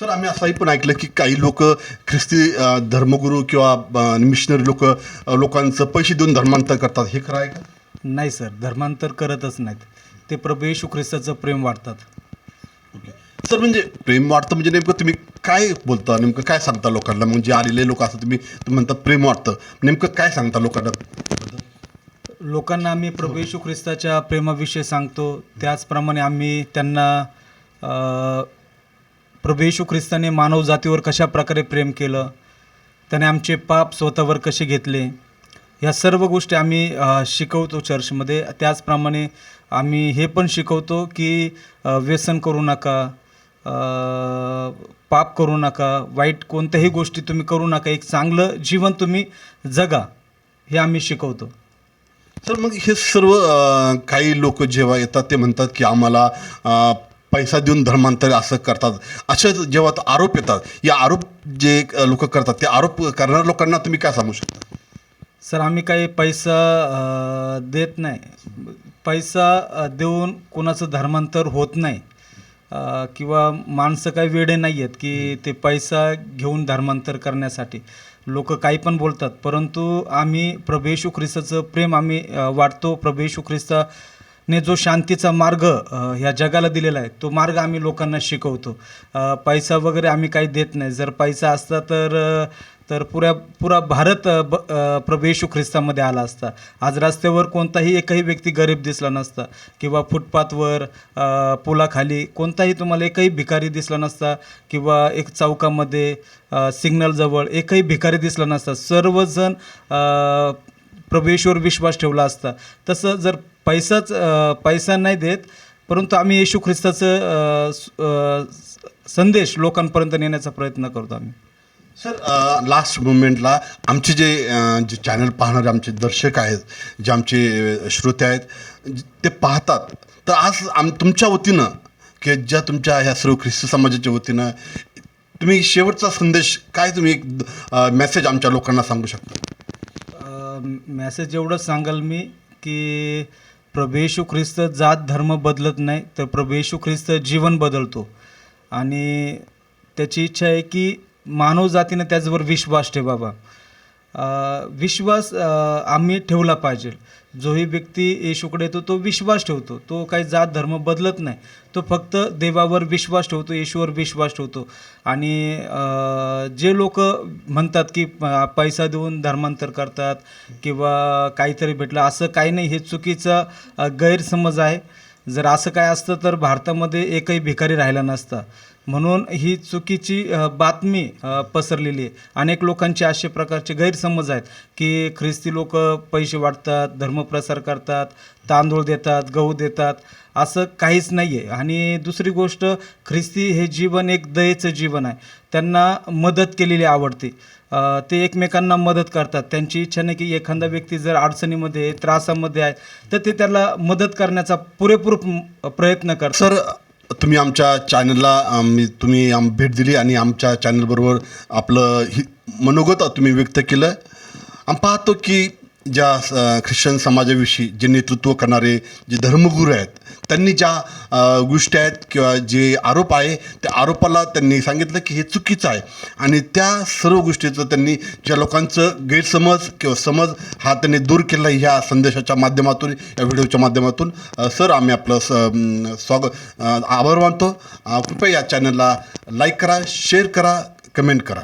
Sir आम्ही असंही पण ऐकलं की काही लोक ख्रिस्ती धर्मगुरू किंवा मिशनरी लोक लोकांचं पैसे देऊन धर्मांतर करतात. हे खरं आहे का? नाही सर धर्मांतर करतच नाहीत. ते प्रभू येशू ख्रिस्ताचं प्रेम वाटतात ओके. सर म्हणजे प्रेम वाटतं म्हणजे नेमकं तुम्ही काय बोलता? नेमकं काय सांगता लोकांना? म्हणजे आलेले लोक असं तुम्ही तुम्ही म्हणता प्रेम वाटतं नेमकं काय सांगता लोकांना? लोकांना आम्ही प्रभू येशू ख्रिस्ताच्या प्रेमाविषयी सांगतो. त्याचप्रमाणे आम्ही त्यांना प्रभू येशू ख्रिस्ताने मानवजातीवर कशा प्रकारे प्रेम केलं? त्याने आमचे पाप स्वतःवर कसे घेतले? ह्या सर्व गोष्टी आम्ही शिकवतो चर्चमध्ये. त्याचप्रमाणे आम्ही हे पण शिकवतो की व्यसन करू नका पाप करू नका वाईट कोणत्याही गोष्टी तुम्ही करू नका एक चांगलं जीवन तुम्ही जगा हे आम्ही शिकवतो. तर मग हे सर्व काही लोक जेव्हा येतात ते म्हणतात की आम्हाला पैसा देऊन धर्मांतर असं करतात. असे जेव्हा आरोप येतात या आरोप जे लोक करतात ते आरोप करणाऱ्या लोकांना तुम्ही काय सांगू शकता? सर आम्ही काही पैसा देत नाही. पैसा देऊन कोणाचं धर्मांतर होत नाही. किंवा माणसं काही वेडे नाही आहेत की ते पैसा घेऊन धर्मांतर करण्यासाठी. लोक काही पण बोलतात परंतु आम्ही प्रभू येशू ख्रिस्ताचं प्रेम आम्ही वाटतो. प्रभू येशू ने जो शांतीचा मार्ग ह्या जगाला दिलेला आहे तो मार्ग आम्ही लोकांना शिकवतो. पैसा वगैरे आम्ही काही देत नाही. जर पैसा असता तर तर पुऱ्या पुरा भारत ब अ, प्रभू येशू ख्रिस्तामध्ये आला असता. आज रस्त्यावर कोणताही एकही व्यक्ती गरीब दिसला नसता किंवा फुटपाथवर पुलाखाली कोणताही तुम्हाला एकही भिकारी दिसला नसता किंवा एक चौकामध्ये सिग्नलजवळ एकही भिकारी दिसला नसता. सर्वजण प्रभेश्वर विश्वास ठेवला असता. तसं जर पैसाच पैसा नाही देत परंतु आम्ही येशू ख्रिस्ताचं संदेश लोकांपर्यंत नेण्याचा प्रयत्न करतो आम्ही. सर लास्ट मुमेंटला आमचे जे जे चॅनल पाहणारे आमचे दर्शक आहेत जे आमचे श्रोते आहेत ते पाहतात. तर आज आम तुमच्या वतीनं की ज्या तुमच्या ह्या सर्व ख्रिस्त समाजाच्या वतीनं तुम्ही शेवटचा संदेश काय तुम्ही एक मेसेज आमच्या लोकांना सांगू शकता? मॅसेज एवढंच सांगाल मी की प्रभू येशू ख्रिस्त जात धर्म बदलत नाही तर प्रभू येशू ख्रिस्त जीवन बदलतो. आणि त्याची इच्छा आहे की मानव जातीनं त्याचवर विश्वास ठेवावा. विश्वास आम्ही ठेवला पाहिजे. जोही व्यक्ती येशूकडे येतो तो विश्वास ठेवतो. तो काही जात धर्म बदलत नाही. तो फक्त देवावर विश्वास ठेवतो येशूवर विश्वास ठेवतो. आणि जे लोक म्हणतात की पैसा देऊन धर्मांतर करतात किंवा काहीतरी भेटलं असं काही नाही. हे चुकीचा गैरसमज आहे. जर असं काय असतं तर भारतामध्ये एकही भिकारी राहिला नसता. म्हणून ही चुकीची बातमी पसरलेली आहे. अनेक लोकांचे असे प्रकारचे गैरसमज आहेत की ख्रिस्ती लोक पैसे वाटतात धर्मप्रसार करतात तांदूळ देतात गहू देतात असं काहीच नाही आहे. आणि दुसरी गोष्ट ख्रिस्ती हे जीवन एक दयेचं जीवन आहे. त्यांना मदत केलेली आवडते. ते एकमेकांना मदत करतात. त्यांची इच्छा नाही की एखादा व्यक्ती जर अडचणीमध्ये त्रासामध्ये आहे तर ते त्याला मदत करण्याचा पुरेपूर प्रयत्न करतात. सर तुम्ही आमच्या चॅनलला तुम्ही आम भेट दिली आणि आमच्या चॅनलबरोबर आपलं ही मनोगत तुम्ही व्यक्त केलं. आम्ही पाहतो की ज्या ख्रिश्चन समाजाविषयी जे नेतृत्व करणारे जे धर्मगुरू आहेत त्यांनी ज्या गोष्टी आहेत किंवा जे आरोप आहे त्या आरोपाला त्यांनी सांगितलं की हे चुकीचं आहे. आणि त्या सर्व गोष्टीचं त्यांनी ज्या लोकांचं गैरसमज किंवा समज हा त्यांनी दूर केला ह्या संदेशाच्या माध्यमातून या व्हिडिओच्या माध्यमातून सर आम्ही आपलं स स्वागत आभार मानतो. कृपया या चॅनलला लाईक करा शेअर करा कमेंट करा.